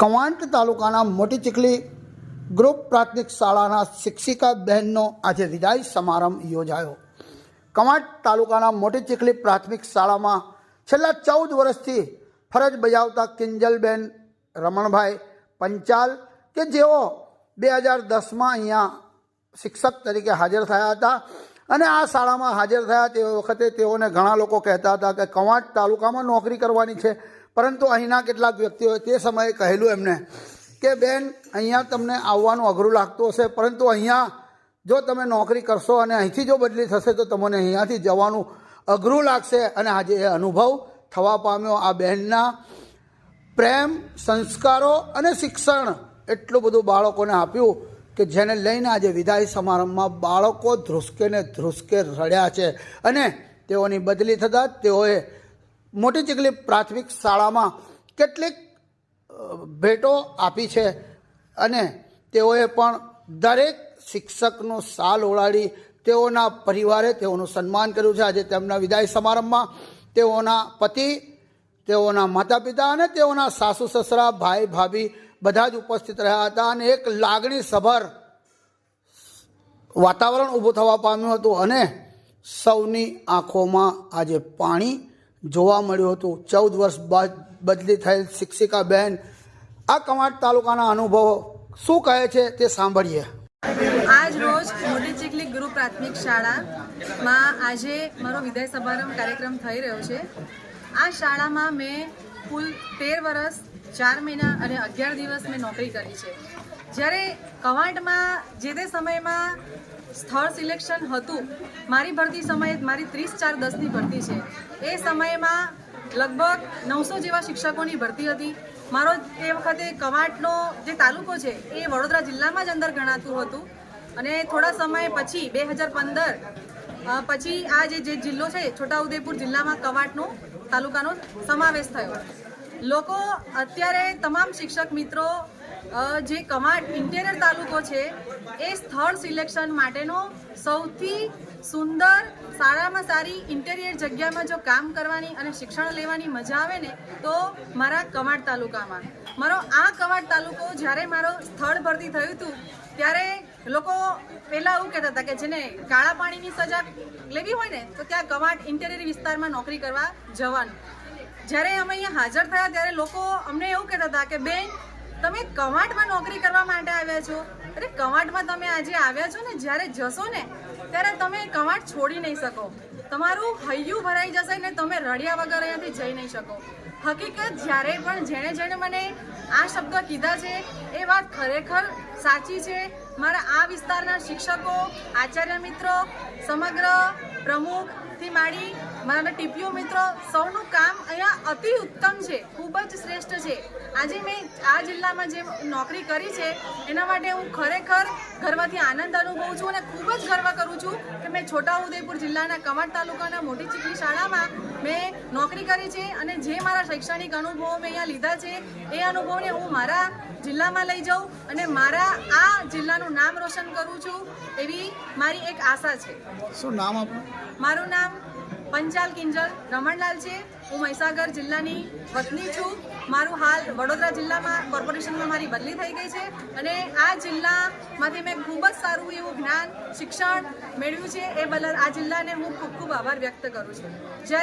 કવાંટ તાલુકાના મોટી ચીખલી ગ્રુપ પ્રાથમિક શાળાના શિક્ષિકા બહેનનો આજે વિદાય સમારંભ યોજાયો. કવાંટ તાલુકાના મોટી ચીખલી પ્રાથમિક શાળામાં છેલ્લા ચૌદ વર્ષથી ફરજ બજાવતા કિંજલબેન રમણભાઈ પંચાલ કે જેઓ બે હજાર દસમાં અહીંયા શિક્ષક તરીકે હાજર થયા હતા અને આ શાળામાં હાજર થયા તે વખતે તેઓને ઘણા લોકો કહેતા હતા કે કવાંટ તાલુકામાં નોકરી કરવાની છે. પરંતુ અહીંના કેટલાક વ્યક્તિઓએ તે સમયે કહેલું એમને કે, બેન, અહીંયા તમને આવવાનું અઘરું લાગતું હશે, પરંતુ અહીંયા જો તમે નોકરી કરશો અને અહીંથી જો બદલી થશે, તો તમને અહીંયાથી જવાનું અઘરું લાગશે. અને આજે એ અનુભવ થવા પામ્યો. આ બહેનના પ્રેમ, સંસ્કારો અને શિક્ષણ એટલું બધું બાળકોને આપ્યું કે જેને લઈને આજે વિદાય સમારંભમાં બાળકો ધ્રુસકે ને ધ્રુસકે રડ્યા છે. અને તેઓની બદલી થતાં તેઓએ મોટી ચીકલી પ્રાથમિક શાળામાં કેટલીક ભેટો આપી છે અને તેઓએ પણ દરેક શિક્ષકનું સાલ ઓળાડી તેઓના પરિવારે તેઓનું સન્માન કર્યું છે. આજે તેમના વિદાય સમારંભમાં તેઓના પતિ, તેઓના માતા પિતા અને તેઓના સાસુ, સસરા, ભાઈ, ભાભી બધા જ ઉપસ્થિત રહ્યા હતા અને એક લાગણી સભર વાતાવરણ ઊભું થવા પામ્યું હતું અને સૌની આંખોમાં આજે પાણી જોવા મળ્યું હતું. ચૌદ વર્ષ બાદ બદલી થયેલ શિક્ષિકા બહેન આ કમાટ તાલુકાના અનુભવો શું કહે છે તે સાંભળીએ. આજ રોજ મોટી ચીખલી ગુરુ પ્રાથમિક શાળામાં આજે મારો વિદાય સમારંભ કાર્યક્રમ થઈ રહ્યો છે. આ શાળામાં મેં કુલ તેર વર્ષ, ચાર મહિના અને અગિયાર દિવસ મેં નોકરી કરી છે. જ્યારે કવાંટમાં જે તે સમયમાં સ્થળ સિલેક્શન હતું. મારી ભરતી સમયે મારી ત્રીસ ચાર દસની ભરતી છે. એ સમયમાં લગભગ નવસો જેવા શિક્ષકોની ભરતી હતી. મારો એ વખતે કવાંટનો જે તાલુકો છે, એ વડોદરા જિલ્લામાં જ અંદર ગણાતું હતું. અને થોડા સમય પછી, બે હજાર પંદર પછી આ જે જિલ્લો છે, છોટાઉદેપુર જિલ્લામાં કવાંટનો તાલુકાનો સમાવેશ થયો. લોકો, અત્યારે તમામ શિક્ષક મિત્રો જે કમાડ ઇન્ટેરિયર તાલુકો છે, એ સ્થળ સિલેક્શન માટેનો સૌથી સુંદર, સારામાં સારી ઇન્ટેરિયર જગ્યામાં જો કામ કરવાની અને શિક્ષણ લેવાની મજા આવે ને, તો મારા કમાડ તાલુકામાં. મારો આ કમાડ તાલુકો જ્યારે મારો સ્થળ ભરતી થયું હતું, ત્યારે લોકો પહેલાં એવું કહેતા હતા કે જેને કાળા પાણીની સજા લેવી હોય ને, તો ત્યાં કવાટ ઇન્ટેરિયર વિસ્તારમાં નોકરી કરવા જવાનું. જ્યારે અમે અહીંયા હાજર થયા, ત્યારે લોકો અમને એવું કહેતા હતા કે, બેન તમે કવાંટમાં નોકરી કરવા માટે આવ્યા છો? અરે, કવાંટમાં તમે આજે આવ્યા છો ને, જ્યારે જશો ને, ત્યારે તમે કવાંટ છોડી નહીં શકો. તમારું હૈયું ભરાઈ જશે ને તમે રડ્યા વગર અહીંયાથી જઈ નહીં શકો. હકીકત જ્યારે પણ જેણે જેણે મને આ શબ્દ કીધા છે, એ વાત ખરેખર સાચી છે. મારા આ વિસ્તારના શિક્ષકો, આચાર્ય મિત્રો, સમગ્ર પ્રમુખથી માંડી મારા ટીપીઓ મિત્રો સૌનું કામ અહીંયા અતિ ઉત્તમ છે ખૂબ જ શ્રેષ્ઠ છે. આજે મેં આ જિલ્લામાં જે નોકરી કરી છે એના માટે હું ખરેખર ગર્વથી આનંદ અનુભવું છું અને ખૂબ જ ગર્વ કરું છું કે મેં છોટાઉદેપુર જિલ્લાના કવાંટ તાલુકાના મોટી ચીખલી શાળામાં મેં નોકરી કરી છે અને જે મારા શૈક્ષણિક અનુભવો મેં અહીંયા લીધા છે એ અનુભવને હું મારા જિલ્લામાં લઈ જાઉં અને મારા આ જિલ્લાનું નામ રોશન કરું છું એવી મારી એક આશા છે. શું નામ આપણું મારું નામ પંચાલ કિંજલ રમણલાલ છે હું મહીસાગર જિલ્લાની વતની છું. મારું હાલ વડોદરા જિલ્લામાં, કોર્પોરેશનમાં મારી બદલી થઈ ગઈ છે અને આ જિલ્લામાંથી મેં ખૂબ જ સારું એવું જ્ઞાન, શિક્ષણ મેળવ્યું છે એ બદલ આ જિલ્લાને હું ખૂબ ખૂબ આભાર વ્યક્ત કરું છું. જય